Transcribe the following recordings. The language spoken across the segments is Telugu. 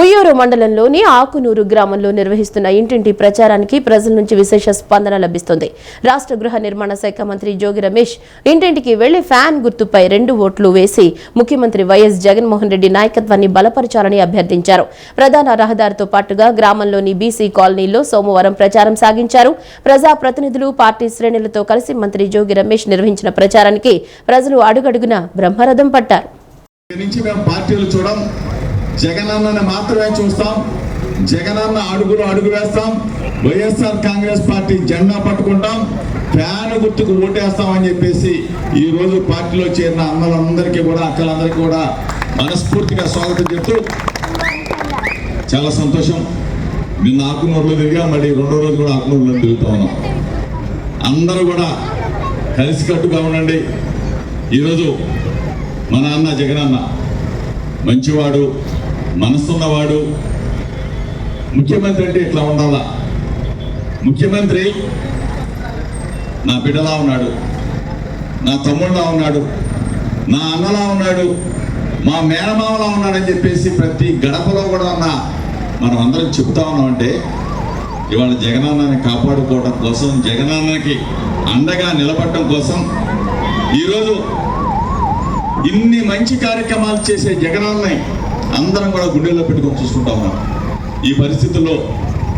ఉయ్యూరు మండలంలోని ఆకునూరు గ్రామంలో నిర్వహిస్తున్న ఇంటింటి ప్రచారానికి ప్రజల నుంచి విశేష స్పందన లభిస్తుంది. రాష్ట్ర గృహ నిర్మాణ శాఖ మంత్రి జోగి రమేష్ ఇంటింటికి వెళ్ళి ఫ్యాన్ గుర్తుపై రెండు ఓట్లు వేసి ముఖ్యమంత్రి వైఎస్ జగన్మోహన్ రెడ్డి నాయకత్వాన్ని బలపరచాలని అభ్యర్థించారు. ప్రధాన రహదారితో పాటుగా గ్రామంలోని బీసీ కాలనీలో సోమవారం ప్రచారం సాగించారు. ప్రజా ప్రతినిధులు పార్టీ శ్రేణులతో కలిసి మంత్రి జోగి రమేష్ నిర్వహించిన ప్రచారానికి ప్రజలు అడుగడుగున బ్రహ్మరథం పట్టారు. నుంచి మేము పార్టీలు చూడం. జగనన్నని మాత్రమే చూస్తాం. జగనన్న అడుగులు అడుగు వేస్తాం. వైఎస్ఆర్ కాంగ్రెస్ పార్టీ జెండా పట్టుకుంటాం. ఫ్యాన్ గుర్తుకు ఓటేస్తామని చెప్పేసి ఈ రోజు పార్టీలో చేరిన అన్నలందరికీ కూడా అక్కలందరికీ కూడా మనస్ఫూర్తిగా స్వాగతం చెప్తూ చాలా సంతోషం. నిన్న ఆకునూరులో తిరిగా మళ్ళీ రెండో రోజు కూడా ఆకునూరులో తిరుగుతూ ఉన్నాం. అందరూ కూడా కలిసికట్టుగా ఉండండి. ఈరోజు మన అన్న జగనన్న మంచివాడు మనసున్నవాడు. ముఖ్యమంత్రి అంటే ఇట్లా ఉండాలా? ముఖ్యమంత్రి నా బిడ్డలా ఉన్నాడు నా తమ్ముళ్ళలా ఉన్నాడు నా అన్నలా ఉన్నాడు మా మేనమామలా ఉన్నాడని చెప్పేసి ప్రతి గడపలో కూడా ఉన్న మనం అందరం చెప్తా ఉన్నామంటే ఇవాళ జగనన్నని కాపాడుకోవడం కోసం జగనన్నకి అండగా నిలబడటం కోసం ఈరోజు ఇన్ని మంచి కార్యక్రమాలు చేసే జగనన్నని అందరం కూడా గుండెల్లో పెట్టుకొని చూసుకుంటా ఉన్నాం ఈ పరిస్థితుల్లో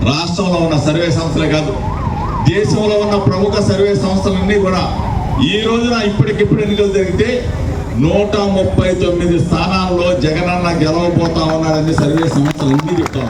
రాష్ట్రంలో ఉన్న సర్వే సంస్థలే కాదు దేశంలో ఉన్న ప్రముఖ సర్వే సంస్థలన్నీ కూడా ఈ రోజున ఇప్పటికిప్పుడు ఎన్నికలు జరిగితే నూట ముప్పై తొమ్మిది స్థానాల్లో జగనన్న గెలవబోతా ఉన్నాడని సర్వే సంస్థలన్నీ చెప్తా